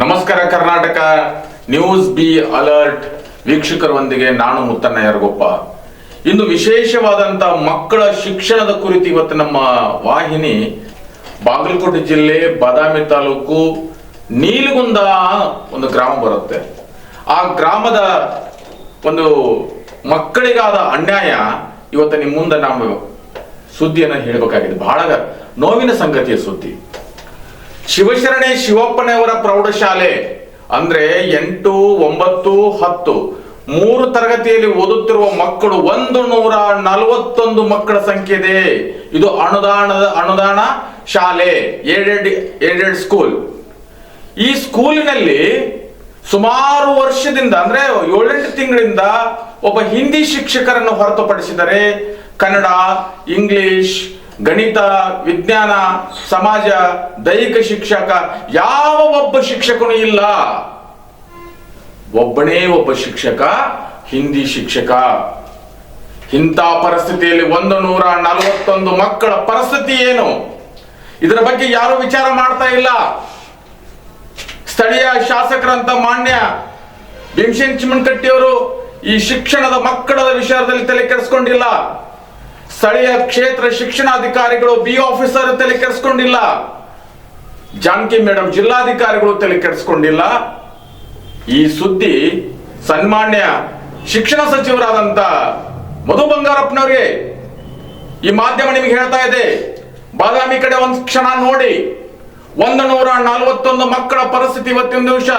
ನಮಸ್ಕಾರ Karnataka. News be alert ವೀಕ್ಷಕರೊಂದಿಗೆ ನಾನು ಮುತ್ತಣ್ಣ ಇಂದು ವಿಶೇಷವಾದಂತ ಮಕ್ಕಳ ಶಿಕ್ಷಣದ ಕುರಿತು ಇವತ್ತು ನಮ್ಮ ವಾಹಿನಿ ಬಾಗಲಕೋಟೆ ಜಿಲ್ಲೆ ಬಾದಾಮಿ ತಾಲೂಕು ನೀಲಗುಂದ ಒಂದು ಗ್ರಾಮ ಬರುತ್ತೆ. ಆ ಗ್ರಾಮದ ಒಂದು ಮಕ್ಕಳಿಗಾದ ಅನ್ಯಾಯ ಇವತ್ತು ನಿಮ್ಮ ಮುಂದೆ ನಾವು ಸುದ್ದಿಯನ್ನು ಹೇಳಬೇಕಾಗಿದೆ. ಬಹಳ ನೋವಿನ ಸಂಗತಿಯ ಸುದ್ದಿ. ಶಿವಶರಣೆ ಶಿವಪ್ಪನವರ ಪ್ರೌಢಶಾಲೆ ಅಂದ್ರೆ ಎಂಟು, ಒಂಬತ್ತು, ಹತ್ತು. ಮೂರು ತರಗತಿಯಲ್ಲಿ ಓದುತ್ತಿರುವ ಮಕ್ಕಳು ಒಂದು ನೂರ ನಲವತ್ತೊಂದು ಮಕ್ಕಳ ಸಂಖ್ಯೆ ಇದೆ. ಇದು ಅನುದಾನದ, ಅನುದಾನ ಶಾಲೆ ಏಡೆಡ್ ಏಡೆಡ್ ಸ್ಕೂಲ್ ಈ ಸ್ಕೂಲಿನಲ್ಲಿ ಸುಮಾರು ವರ್ಷದಿಂದ ಅಂದ್ರೆ ಏಳೆಂಟು ತಿಂಗಳಿಂದ ಒಬ್ಬ ಹಿಂದಿ ಶಿಕ್ಷಕರನ್ನು ಹೊರತುಪಡಿಸಿದರೆ ಕನ್ನಡ, ಇಂಗ್ಲಿಷ್ ಗಣಿತ, ವಿಜ್ಞಾನ, ಸಮಾಜ, ದೈಹಿಕ ಶಿಕ್ಷಕ, ಯಾವ ಒಬ್ಬ ಶಿಕ್ಷಕನೂ ಇಲ್ಲ. ಒಬ್ಬನೇ ಒಬ್ಬ ಶಿಕ್ಷಕ, ಹಿಂದಿ ಶಿಕ್ಷಕ. ಇಂಥ ಪರಿಸ್ಥಿತಿಯಲ್ಲಿ ಒಂದು ನೂರ ನಲವತ್ತೊಂದು ಮಕ್ಕಳ ಪರಿಸ್ಥಿತಿ ಏನು? ಇದರ ಬಗ್ಗೆ ಯಾರು ವಿಚಾರ ಮಾಡ್ತಾ ಇಲ್ಲ. ಸ್ಥಳೀಯ ಶಾಸಕರಂತ ಮಾನ್ಯ ಭೀಮಸೇನ್ ಚಿಮಣ್ಕಟ್ಟಿಯವರು ಈ ಶಿಕ್ಷಣದ ಮಕ್ಕಳ ವಿಷಯದಲ್ಲಿ ತಲೆ ಕೆಡಿಸ್ಕೊಂಡಿಲ್ಲ. ಸ್ಥಳೀಯ ಕ್ಷೇತ್ರ ಶಿಕ್ಷಣಾಧಿಕಾರಿಗಳು ಬಿ ಆಫೀಸರ್ ತಲೆ ಕೆಡಿಸ್ಕೊಂಡಿಲ್ಲ. ಜಾನಕಿ ಮೇಡಮ್ ಜಿಲ್ಲಾಧಿಕಾರಿಗಳು ತಲೆ ಕೆಡಿಸ್ಕೊಂಡಿಲ್ಲ. ಈ ಸುದ್ದಿ ಸನ್ಮಾನ್ಯ ಶಿಕ್ಷಣ ಸಚಿವರಾದಂತ ಮಧು ಬಂಗಾರಪ್ಪನವರಿಗೆ ಈ ಮಾಧ್ಯಮ ನಿಮಗೆ ಹೇಳ್ತಾ ಇದೆ. ಬಾದಾಮಿ ಕಡೆ ಒಂದು ಕ್ಷಣ ನೋಡಿ. ಒಂದು ನೂರ ನಲವತ್ತೊಂದು ಮಕ್ಕಳ ಪರಿಸ್ಥಿತಿ ಇವತ್ತಿನ ದಿವಸ.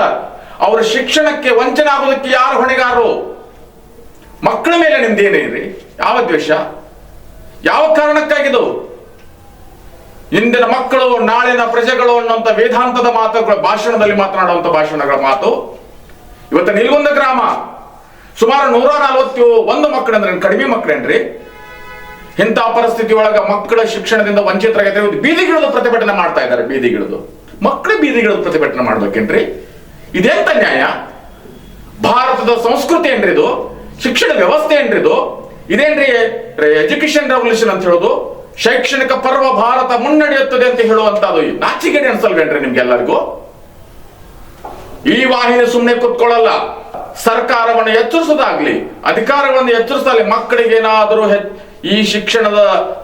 ಅವರ ಶಿಕ್ಷಣಕ್ಕೆ ವಂಚನೆ ಆಗೋದಕ್ಕೆ ಯಾರು ಹೊಣೆಗಾರರು? ಮಕ್ಕಳ ಮೇಲೆ ನಿಮ್ದೇನೇನ್ರಿ ಯಾವ ದ್ವೇಷ? ಯಾವ ಕಾರಣಕ್ಕಾಗಿದು ಇಂದಿನ ಮಕ್ಕಳು, ನಾಳಿನ ಪ್ರಜೆಗಳು ಅನ್ನುವಂಥ ವೇದಾಂತದ ಮಾತುಗಳ ಭಾಷಣದಲ್ಲಿ ಮಾತನಾಡುವಂಥ ಭಾಷಣಗಳ ಮಾತು. ಇವತ್ತು ನಿಲ್ಗುಂದ ಗ್ರಾಮ, ಸುಮಾರು ನೂರ ನಲವತ್ತು ಒಂದು ಮಕ್ಕಳಂದ್ರೆ, ಕಡಿಮೆ ಮಕ್ಕಳೇನ್ರಿ? ಇಂಥ ಪರಿಸ್ಥಿತಿ ಒಳಗ ಮಕ್ಕಳ ಶಿಕ್ಷಣದಿಂದ ವಂಚಿತರಾಗಿದೆ ಇವತ್ತು ಬೀದಿಗಿಳಿದು ಪ್ರತಿಭಟನೆ ಮಾಡ್ತಾ ಇದ್ದಾರೆ, ಬೀದಿಗಿಳಿದು. ಮಕ್ಕಳು ಬೀದಿಗಿಳಿದು ಪ್ರತಿಭಟನೆ ಮಾಡ್ಬೇಕೇನ್ರಿ? ಇದೆಂತ ನ್ಯಾಯ? ಭಾರತದ ಸಂಸ್ಕೃತಿ ಏನ್ರಿ ಇದು ಶಿಕ್ಷಣ ವ್ಯವಸ್ಥೆ ಏನ್ರಿ ಇದು ಇದೇನ್ರಿ? ಎಜುಕೇಶನ್ ರೆವಲ್ಯೂಷನ್ ಅಂತ ಹೇಳೋದು? ಶೈಕ್ಷಣಿಕ ಪರ್ವ ಭಾರತ ಮುನ್ನಡೆಯುತ್ತದೆ ಅಂತ ಹೇಳುವಂತದ್ದು ನಾಚಿಕೆಡೆ ಅನ್ಸಲ್ವೇನ್ರಿ ನಿಮ್ಗೆಲ್ಲರಿಗೂ? ಈ ವಾಹಿನಿ ಸುಮ್ಮನೆ ಕುತ್ಕೊಳ್ಳಲ್ಲ. ಸರ್ಕಾರವನ್ನು ಎಚ್ಚರಿಸೋದಾಗ್ಲಿ ಅಧಿಕಾರಗಳನ್ನು ಎಚ್ಚರಿಸಲಿ ಮಕ್ಕಳಿಗೆ ಏನಾದರೂ ಈ ಶಿಕ್ಷಣದ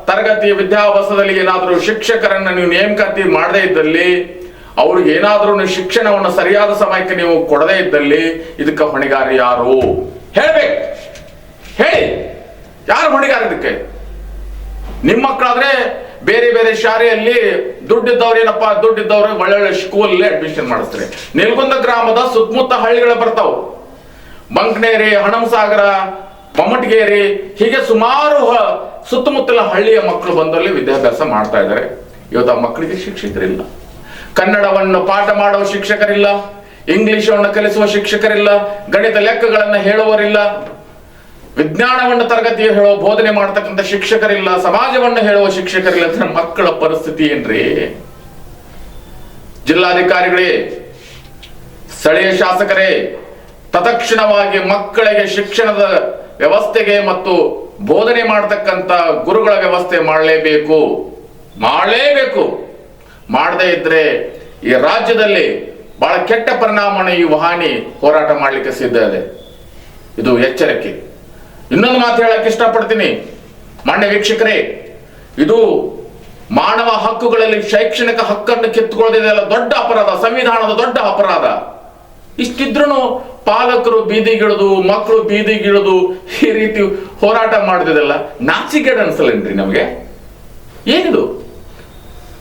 ತರಗತಿ ವಿದ್ಯಾಭ್ಯಾಸದಲ್ಲಿ ಏನಾದರೂ ಶಿಕ್ಷಕರನ್ನ ನೀವು ನೇಮಕಾತಿ ಮಾಡದೇ ಇದ್ದಲ್ಲಿ, ಅವ್ರಿಗೆ ಏನಾದರೂ ನೀವು ಶಿಕ್ಷಣವನ್ನು ಸರಿಯಾದ ಸಮಯಕ್ಕೆ ನೀವು ಕೊಡದೇ ಇದ್ದಲ್ಲಿ, ಇದಕ್ಕೆ ಹೊಣೆಗಾರ ಯಾರು? ಹೇಳ್ಬೇಕು. ಹೇಳಿ. ಯಾರು ಹೊಣೆಗಾರ ಇದಕ್ಕೆ ನಿಮ್ಮ ಮಕ್ಕಳಾದ್ರೆ ಬೇರೆ ಬೇರೆ ಶಾಲೆಯಲ್ಲಿ ದುಡ್ಡಿದ್ದವ್ರು ಏನಪ್ಪಾ? ದುಡ್ಡಿದ್ದವ್ರು ಒಳ್ಳೊಳ್ಳೆ ಸ್ಕೂಲಲ್ಲಿ ಅಡ್ಮಿಷನ್ ಮಾಡಿಸ್ತಾರೆ. ನಿಲ್ಗುಂದ ಗ್ರಾಮದ ಸುತ್ತಮುತ್ತ ಹಳ್ಳಿಗಳು ಬರ್ತಾವ್. ಬಂಕ್ನೇರಿ ಹಣಮಸಾಗರ ಮಮ್ಮಟಗೇರಿ ಹೀಗೆ ಸುಮಾರು ಸುತ್ತಮುತ್ತಲ ಹಳ್ಳಿಯ ಮಕ್ಕಳು ಬಂದಲ್ಲಿ ವಿದ್ಯಾಭ್ಯಾಸ ಮಾಡ್ತಾ ಇದ್ದಾರೆ. ಇವತ್ತು ಆ ಮಕ್ಕಳಿಗೆ ಶಿಕ್ಷಕರಿಲ್ಲ ಕನ್ನಡವನ್ನು ಪಾಠ ಮಾಡುವ ಶಿಕ್ಷಕರಿಲ್ಲ. ಇಂಗ್ಲಿಷವನ್ನು ಕಲಿಸುವ ಶಿಕ್ಷಕರಿಲ್ಲ. ಗಣಿತ ಲೆಕ್ಕಗಳನ್ನು ಹೇಳುವರಿಲ್ಲ ವಿಜ್ಞಾನವನ್ನು ತರಗತಿಯ ಹೇಳೋ, ಬೋಧನೆ ಮಾಡತಕ್ಕಂಥ ಶಿಕ್ಷಕರಿಲ್ಲ, ಸಮಾಜವನ್ನು ಹೇಳುವ ಶಿಕ್ಷಕರಿಲ್ಲ ಅಂದ್ರೆ ಮಕ್ಕಳ ಪರಿಸ್ಥಿತಿ ಏನ್ರಿ? ಜಿಲ್ಲಾಧಿಕಾರಿಗಳೇ, ಸ್ಥಳೀಯ ಶಾಸಕರೇ, ತತ್ಕ್ಷಣವಾಗಿ ಮಕ್ಕಳಿಗೆ ಶಿಕ್ಷಣದ ವ್ಯವಸ್ಥೆಗೆ ಮತ್ತು ಬೋಧನೆ ಮಾಡತಕ್ಕಂತ ಗುರುಗಳ ವ್ಯವಸ್ಥೆ ಮಾಡಲೇಬೇಕು. ಮಾಡಲೇಬೇಕು. ಮಾಡದೇ ಇದ್ರೆ ಈ ರಾಜ್ಯದಲ್ಲಿ ಬಹಳ ಕೆಟ್ಟ ಪರಿಣಾಮವನ್ನು ಈ ವಹಾನಿ ಹೋರಾಟ ಮಾಡಲಿಕ್ಕೆ ಸಿದ್ಧ ಇದೆ. ಇದು ಎಚ್ಚರಿಕೆ. ಇನ್ನೊಂದು ಮಾತು ಹೇಳಕ್ಕೆ ಇಷ್ಟಪಡ್ತೀನಿ. ಮಾನ್ಯ ವೀಕ್ಷಕರೇ, ಇದು ಮಾನವ ಹಕ್ಕುಗಳಲ್ಲಿ ಶೈಕ್ಷಣಿಕ ಹಕ್ಕನ್ನು ಕಿತ್ತುಕೊಳ್ಳೋದಿದೆಯಲ್ಲ ದೊಡ್ಡ ಅಪರಾಧ, ಸಂವಿಧಾನದ ದೊಡ್ಡ ಅಪರಾಧ. ಇಷ್ಟಿದ್ರೂ ಪಾಲಕರು ಬೀದಿಗಿಳಿದು ಮಕ್ಕಳು ಬೀದಿಗಿಳಿದು ಈ ರೀತಿ ಹೋರಾಟ ಮಾಡಿದೆಲ್ಲ ನಾಚಿಕೆಡ್ ಅನ್ಸಲ್ಲೇನ್ರಿ ನಮಗೆ? ಏನಿದು?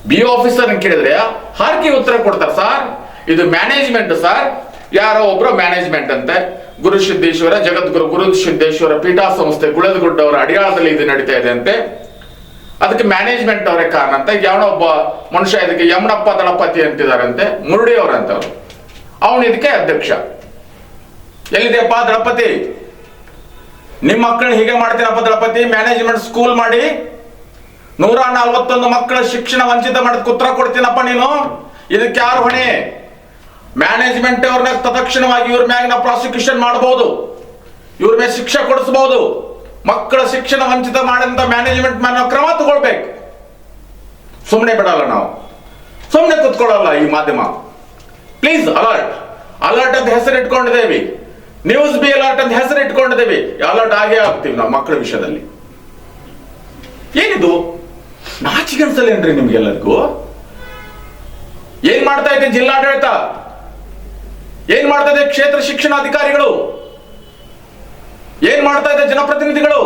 ಬಿ ಆಫೀಸರ್ ಕೇಳಿದ್ರೆ, ಹಾರ್ಕಿ ಉತ್ತರ ಕೊಡ್ತಾರೆ, ಸರ್. ಇದು ಮ್ಯಾನೇಜ್ಮೆಂಟ್, ಸರ್. ಯಾರೋ ಒಬ್ರು ಮ್ಯಾನೇಜ್ಮೆಂಟ್ ಅಂತೆ. ಗುರು ಸಿದ್ದೇಶ್ವರ, ಜಗದ್ಗುರು ಗುರು ಸಿದ್ದೇಶ್ವರ ಪೀಠಾ ಸಂಸ್ಥೆ ಗುಳದಗುಡ್ಡ ಅವರ ಅಡಿಯಾಳದಲ್ಲಿ ಇದು ನಡೀತಾ ಇದೆ ಅಂತೆ. ಅದಕ್ಕೆ ಮ್ಯಾನೇಜ್ಮೆಂಟ್ ಅವರೇ ಕಾರಣ ಅಂತ ಯಾವನೋ ಒಬ್ಬ ಮನುಷ್ಯ ಇದಕ್ಕೆ ಯಮನಪ್ಪ ದಳಪತಿ ಅಂತಿದಾರಂತೆ ಮುರುಡಿ ಅವರಂತವ್ರು ಅವನು ಇದಕ್ಕೆ ಅಧ್ಯಕ್ಷ. ಎಲ್ಲಿದೆಯಪ್ಪ ದಳಪತಿ? ನಿಮ್ಮ ಮಕ್ಕಳನ್ನ ಹೀಗೆ ಮಾಡ್ತೀರಪ್ಪ ದಳಪತಿ? ಮ್ಯಾನೇಜ್ಮೆಂಟ್ ಸ್ಕೂಲ್ ಮಾಡಿ ನೂರ ನಲ್ವತ್ತೊಂದು ಮಕ್ಕಳ ಶಿಕ್ಷಣ ವಂಚಿತ ಮಾಡಿದ ಕುತ್ರ ಕೊಡ್ತೀನಪ್ಪ ನೀನು. ಇದಕ್ಕೆ ಯಾರು ಹೊಣೆ? ಮ್ಯಾನೇಜ್ಮೆಂಟ್ ಅವ್ರನ್ನ ತತ್ಕ್ಷಣವಾಗಿ ಇವ್ರ ಮ್ಯಾಗ ನಾವು ಪ್ರಾಸಿಕ್ಯೂಷನ್ ಮಾಡಬಹುದು ಇವ್ರ ಮೇಲೆ ಶಿಕ್ಷೆ ಕೊಡಿಸಬಹುದು ಮಕ್ಕಳ ಶಿಕ್ಷಣ ವಂಚಿತ ಮಾಡಿದಂತ ಮ್ಯಾನೇಜ್ಮೆಂಟ್ ಮೇಲೆ ನಾವು ಕ್ರಮ ತಗೊಳ್ಬೇಕು. ಸುಮ್ಮನೆ ಬಿಡಲ್ಲ ನಾವು. ಸುಮ್ಮನೆ ಕುತ್ಕೊಳ್ಳಲ್ಲ ಈ ಮಾಧ್ಯಮ. ಪ್ಲೀಸ್ ಅಲರ್ಟ್ ಅಲರ್ಟ್ ಅಂತ ಹೆಸರು ಇಟ್ಕೊಂಡಿದ್ದೇವೆ ನ್ಯೂಸ್ ಬಿ ಅಲರ್ಟ್ ಅಂತ ಹೆಸರು ಇಟ್ಕೊಂಡಿದ್ದೇವೆ ಅಲರ್ಟ್ ಆಗೇ ಆಗ್ತೀವಿ ನಾವು ಮಕ್ಕಳ ವಿಷಯದಲ್ಲಿ. ಏನಿದು? ನಾಚಿಕೆ ಅನ್ಸಲ್ಲೇನ್ರಿ ನಿಮ್ಗೆಲ್ಲರಿಗೂ ಏನ್ ಮಾಡ್ತಾ ಇದ್ದೀನಿ ಜಿಲ್ಲಾಡಳಿತ? ಏನ್ ಮಾಡ್ತಾ ಇದೆ ಕ್ಷೇತ್ರ ಶಿಕ್ಷಣಾಧಿಕಾರಿಗಳು ಏನ್ ಮಾಡ್ತಾ ಇದೆ ಜನಪ್ರತಿನಿಧಿಗಳು?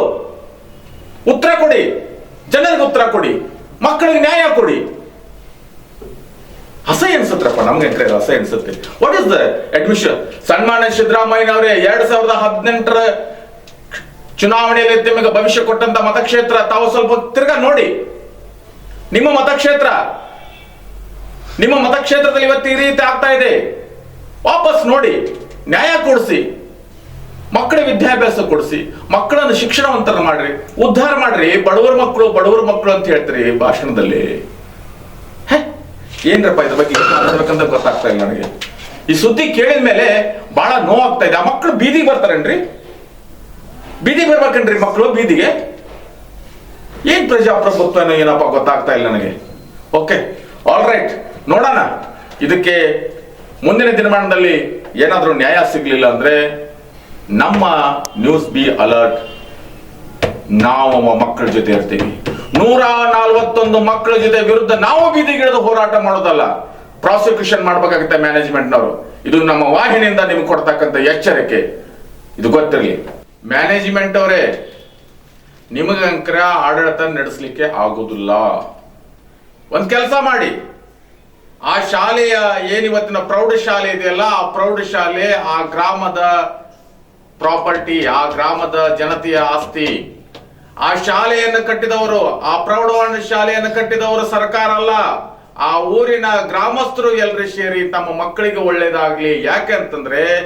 ಉತ್ತರ ಕೊಡಿ. ಜನರಿಗೆ ಉತ್ತರ ಕೊಡಿ. ಮಕ್ಕಳಿಗೆ ನ್ಯಾಯ ಕೊಡಿ. ಅಸಹ್ಯ ಅನ್ಸತ್ರಪ್ಪ ನಮ್ಗೆ ಅಂತ ಅಸಹ್ಯ ಅನ್ಸುತ್ತೆ. ವಾಟ್ ಇಸ್ ದ ಅಡ್ಮಿಷನ್ ಸನ್ಮಾನ್ಯ ಸಿದ್ದರಾಮಯ್ಯನವರೇ ಎರಡ್ ಸಾವಿರದ ಹದಿನೆಂಟರ ಚುನಾವಣೆಯಲ್ಲಿ ನಿಮಗೆ ಭವಿಷ್ಯ ಕೊಟ್ಟಂತ ಮತಕ್ಷೇತ್ರ, ತಾವು ಸ್ವಲ್ಪ ತಿರ್ಗಾ ನೋಡಿ. ನಿಮ್ಮ ಮತಕ್ಷೇತ್ರ. ನಿಮ್ಮ ಮತಕ್ಷೇತ್ರದಲ್ಲಿ ಇವತ್ತು ಈ ರೀತಿ ಆಗ್ತಾ ಇದೆ. ವಾಪಸ್ ನೋಡಿ, ನ್ಯಾಯ ಕೊಡಿಸಿ, ಮಕ್ಕಳ ವಿದ್ಯಾಭ್ಯಾಸ ಕೊಡಿಸಿ, ಮಕ್ಕಳನ್ನು ಶಿಕ್ಷಣವಂತರ ಮಾಡ್ರಿ, ಉದ್ಧಾರ ಮಾಡ್ರಿ, ಬಡವರ ಮಕ್ಕಳು ಬಡವರ ಮಕ್ಕಳು ಅಂತ ಹೇಳ್ತೀರಿ ಭಾಷಣದಲ್ಲಿ. ಏನ್ರಪ್ಪ ಇದ್ರ ಬಗ್ಗೆ ಮಾತಾಡ್ಬೇಕಂತ ಗೊತ್ತಾಗ್ತಾ ಇಲ್ಲ ನನಗೆ. ಈ ಸುದ್ದಿ ಕೇಳಿದ ಮೇಲೆ ಬಹಳ ನೋವಾಗ್ತಾ ಇದೆ. ಆ ಮಕ್ಕಳು ಬೀದಿಗೆ ಬರ್ತಾರೇನ್ರಿ? ಬೀದಿಗೆ ಬರ್ಬೇಕನ್ರಿ ಮಕ್ಕಳು ಬೀದಿಗೆ? ಏನ್ ಪ್ರಜಾಪ್ರಭುತ್ವ ಏನಪ್ಪ ಗೊತ್ತಾಗ್ತಾ ಇಲ್ಲ ನನಗೆ. ಓಕೆ ಆಲ್ ರೈಟ್ ನೋಡೋಣ. ಇದಕ್ಕೆ ಮುಂದಿನ ದಿನಮಾನದಲ್ಲಿ ಏನಾದರೂ ನ್ಯಾಯ ಸಿಗಲಿಲ್ಲ ಅಂದ್ರೆ ನಮ್ಮ ನ್ಯೂಸ್ ಬಿ ಅಲರ್ಟ್. ನಾವು ಮಕ್ಕಳ ಜೊತೆ ಇರ್ತೀವಿ. ನೂರ ನಲ್ವತ್ತೊಂದು ಮಕ್ಕಳ ಜೊತೆ ವಿರುದ್ಧ ನಾವು ಬೀದಿಗಿಳಿದು ಹೋರಾಟ ಮಾಡೋದಲ್ಲ. ಪ್ರಾಸಿಕ್ಯೂಷನ್ ಮಾಡಬೇಕಾಗುತ್ತೆ ಮ್ಯಾನೇಜ್ಮೆಂಟ್ನವರು. ಇದು ನಮ್ಮ ವಾಹಿನಿಯಿಂದ ನಿಮ್ಗೆ ಕೊಡ್ತಕ್ಕಂಥ ಎಚ್ಚರಿಕೆ. ಇದು ಗೊತ್ತಿರಲಿ. ಮ್ಯಾನೇಜ್ಮೆಂಟ್ ಅವರೇ ನಿಮಗಂಕರ ಆಡಳಿತ ನಡೆಸಲಿಕ್ಕೆ ಆಗೋದಿಲ್ಲ. ಒಂದು ಕೆಲಸ ಮಾಡಿ. ಆ ಶಾಲೆಯ ಏನಿವತ್ತಿನ ಪ್ರೌಢಶಾಲೆ ಇದೆಯಲ್ಲ, ಆ ಪ್ರೌಢಶಾಲೆ ಆ ಗ್ರಾಮದ ಪ್ರಾಪರ್ಟಿ, ಆ ಗ್ರಾಮದ ಜನತೆಯ ಆಸ್ತಿ. ಆ ಶಾಲೆಯನ್ನು ಕಟ್ಟಿದವರು, ಆ ಪ್ರೌಢ ಶಾಲೆಯನ್ನು ಕಟ್ಟಿದವರು ಸರ್ಕಾರ ಅಲ್ಲ. ಆ ಊರಿನ ಗ್ರಾಮಸ್ಥರು ಎಲ್ಲರೂ ಸೇರಿ ತಮ್ಮ ಮಕ್ಕಳಿಗೆ ಒಳ್ಳೇದಾಗ್ಲಿ. ಯಾಕೆ ಅಂತಂದ್ರೆ,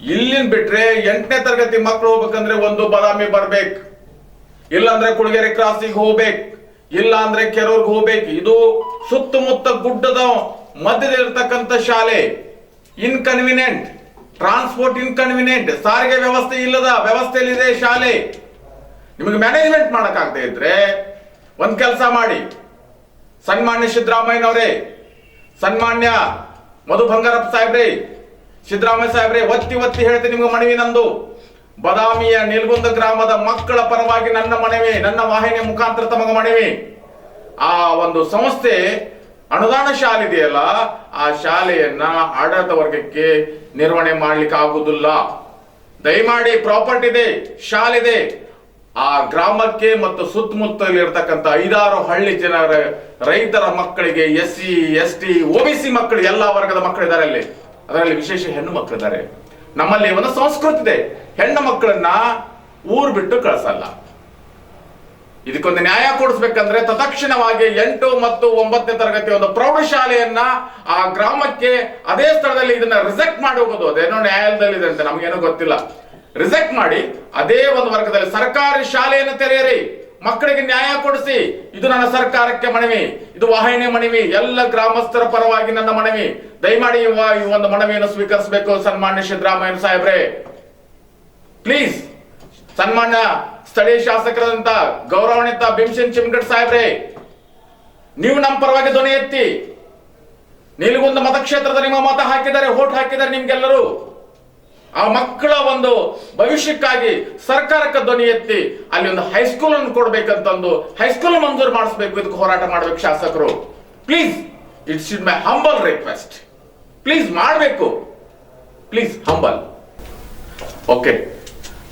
ಇಲ್ಲಿನ್ ಬಿಟ್ರೆ ಎಂಟನೇ ತರಗತಿ ಮಕ್ಕಳು ಹೋಗ್ಬೇಕಂದ್ರೆ ಒಂದು ಬದಾಮಿ ಬರ್ಬೇಕು. ಇಲ್ಲಾಂದ್ರೆ ಕುಳಗೇರಿ ಕ್ರಾಸಿಗೆ ಹೋಗ್ಬೇಕು. ಇಲ್ಲ ಅಂದ್ರೆ ಕೆರೂರ್ಗೆ ಹೋಗ್ಬೇಕು. ಇದು ಸುತ್ತಮುತ್ತ ಗುಡ್ಡದ ಮಧ್ಯದಲ್ಲಿರ್ತಕ್ಕಂಥ ಶಾಲೆ. ಇನ್ಕನ್ವಿನಿಯಂಟ್ ಟ್ರಾನ್ಸ್ಪೋರ್ಟ್ ಇನ್ಕನ್ವಿನಿಯಂಟ್ ಸಾರಿಗೆ ವ್ಯವಸ್ಥೆ ಇಲ್ಲದ ವ್ಯವಸ್ಥೆಯಲ್ಲಿದೆ ಶಾಲೆ. ನಿಮಗೆ ಮ್ಯಾನೇಜ್ಮೆಂಟ್ ಮಾಡಕ್ಕಾಗದೆ ಇದ್ರೆ ಒಂದ್ ಕೆಲಸ ಮಾಡಿ. ಸನ್ಮಾನ್ಯ ಸಿದ್ದರಾಮಯ್ಯನವರೇ, ಸನ್ಮಾನ್ಯ ಮಧು ಬಂಗಾರಪ್ಪ ಸಾಹೇಬ್ರಿ, ಸಿದ್ದರಾಮಯ್ಯ ಸಾಹೇಬ್ರೆ, ಒತ್ತಿ ಒತ್ತಿ ಹೇಳ್ತೀನಿ ನಿಮ್ಗೆ ಮನವಿ ನಂದು. ಬದಾಮಿಯ ನಿಲ್ಗುಂದ ಗ್ರಾಮದ ಮಕ್ಕಳ ಪರವಾಗಿ ನನ್ನ ಮನವಿ, ನನ್ನ ವಾಹಿನಿ ಮುಖಾಂತರ ತಮಗ ಮನವಿ. ಆ ಒಂದು ಸಂಸ್ಥೆ ಅನುದಾನ ಶಾಲೆ ಇದೆಯಲ್ಲ, ಆ ಶಾಲೆಯನ್ನ ಆಡಳಿತ ವರ್ಗಕ್ಕೆ ನಿರ್ವಹಣೆ ಮಾಡ್ಲಿಕ್ಕೆ ಆಗುದಿಲ್ಲ. ದಯಮಾಡಿ ಪ್ರಾಪರ್ಟಿ ಇದೆ, ಶಾಲೆ ಇದೆ. ಆ ಗ್ರಾಮಕ್ಕೆ ಮತ್ತು ಸುತ್ತಮುತ್ತಲಿ ಇರತಕ್ಕಂತ ಐದಾರು ಹಳ್ಳಿ ಜನರ, ರೈತರ ಮಕ್ಕಳಿಗೆ S C S T C ಮಕ್ಕಳು, ಎಲ್ಲಾ ವರ್ಗದ ಮಕ್ಕಳಿದ್ದಾರೆ ಅಲ್ಲಿ. ಅದರಲ್ಲಿ ವಿಶೇಷ ಹೆಣ್ಣು ಮಕ್ಕಳಿದ್ದಾರೆ. ನಮ್ಮಲ್ಲಿ ಒಂದು ಸಂಸ್ಕೃತಿ ಇದೆ. ಹೆಣ್ಣು ಮಕ್ಕಳನ್ನ ಊರು ಬಿಟ್ಟು ಕಳಿಸಲ್ಲ. ಇದಕ್ಕೊಂದು ನ್ಯಾಯ ಕೊಡಿಸ್ಬೇಕಂದ್ರೆ ತತ್ಕ್ಷಣವಾಗಿ ಎಂಟು ಮತ್ತು ಒಂಬತ್ತನೇ ತರಗತಿ ಒಂದು ಪ್ರೌಢಶಾಲೆಯನ್ನ ಆ ಗ್ರಾಮಕ್ಕೆ ಅದೇ ಸ್ಥಳದಲ್ಲಿ ಇದನ್ನ ರಿಜೆಕ್ಟ್ ಮಾಡಿ ಹೋಗೋದು. ಅದೇನೋ ನ್ಯಾಯಾಲಯದಲ್ಲಿ ಇದೆ ಅಂತ ನಮ್ಗೇನೋ ಗೊತ್ತಿಲ್ಲ. ರಿಜೆಕ್ಟ್ ಮಾಡಿ ಅದೇ ಒಂದು ವರ್ಗದಲ್ಲಿ ಸರ್ಕಾರಿ ಶಾಲೆಯನ್ನು ತೆರೆಯಿರಿ. ಮಕ್ಕಳಿಗೆ ನ್ಯಾಯ ಕೊಡಿಸಿ. ಇದು ನನ್ನ ಸರ್ಕಾರಕ್ಕೆ ಮನವಿ. ಇದು ವಾಹಿನಿ ಮನವಿ, ಎಲ್ಲ ಗ್ರಾಮಸ್ಥರ ಪರವಾಗಿ ನನ್ನ ಮನವಿ. ದಯಮಾಡಿ ಈ ಒಂದು ಮನವಿಯನ್ನು ಸ್ವೀಕರಿಸಬೇಕು ಸನ್ಮಾನ್ಯ ಸಿದ್ದರಾಮಯ್ಯ ಸಾಹೇಬ್ರೆ. ಪ್ಲೀಸ್ ಸನ್ಮಾನ್ಯ ಸ್ಥಳೀಯ ಶಾಸಕರಾದಂತ ಗೌರವಾನ್ವಿತ ಭೀಮಸೇನ್ ಚಿಮ್ಗಡ್ ಸಾಹೇಬ್ರೆ, ನೀವು ನಮ್ಮ ಪರವಾಗಿ ಧ್ವನಿ ಎತ್ತಿ. ನಿಲ್ಗುಂದ ಮತಕ್ಷೇತ್ರದ ನಿಮ್ಮ ಮತ ಹಾಕಿದ್ದಾರೆ ಓಟ್ ಹಾಕಿದ್ದಾರೆ ನಿಮ್ಗೆಲ್ಲರೂ. ಆ ಮಕ್ಕಳ ಒಂದು ಭವಿಷ್ಯಕ್ಕಾಗಿ ಸರ್ಕಾರಕ್ಕೆ ಧ್ವನಿ ಎತ್ತಿ ಅಲ್ಲಿ ಒಂದು ಹೈಸ್ಕೂಲ್ ಅನ್ನು ಕೊಡ್ಬೇಕಂತಂದು ಹೈಸ್ಕೂಲ್ ಮಂಜೂರು ಮಾಡಿಸ್ಬೇಕು. ಇದಕ್ಕೆ ಹೋರಾಟ ಮಾಡ್ಬೇಕು ಶಾಸಕರು. Please it's should my humble request please ಮಾಡಬೇಕು. ಪ್ಲೀಸ್ ಹಂಬಲ್ ಓಕೆ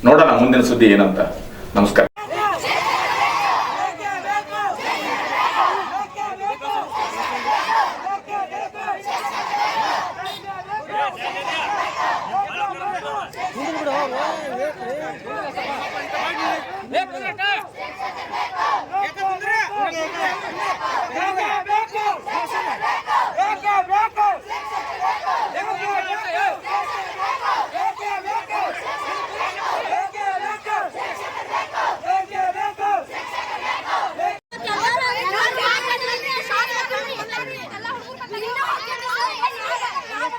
ನೋಡೋಣ ಮುಂದಿನ ಸುದ್ದಿ ಏನಂತ. ನಮಸ್ಕಾರ.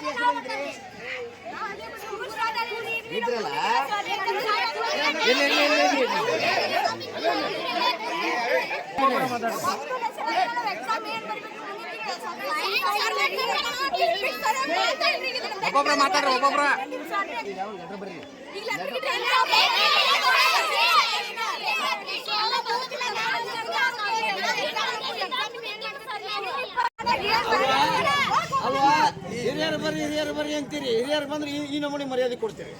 ಎಕ್ಸಾಮ್ ಏನ್ ಬರೀಬೇಕು ಒಬ್ಬೊಬ್ರ ಮಾತಾಡ್ರಿ ಒಬ್ಬೊಬ್ರ. ಅಲ್ವಾ? ಹಿರಿಯರು ಬರ್ರಿ ಹಿರಿಯರು ಬರ್ರಿ ಅಂತೀರಿ. ಹಿರಿಯರು ಬಂದ್ರೆ ಈ- ಈ ನಮೂನಿ ಮರ್ಯಾದೆ ಕೊಡ್ತೀರಿ.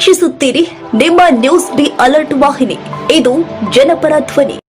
ವೀಕ್ಷಿಸುತ್ತೀರಿ ನಿಮ್ಮ ನ್ಯೂಸ್ ಬಿ ಅಲರ್ಟ್ ವಾಹಿನಿ. ಇದು ಜನಪರ ಧ್ವನಿ.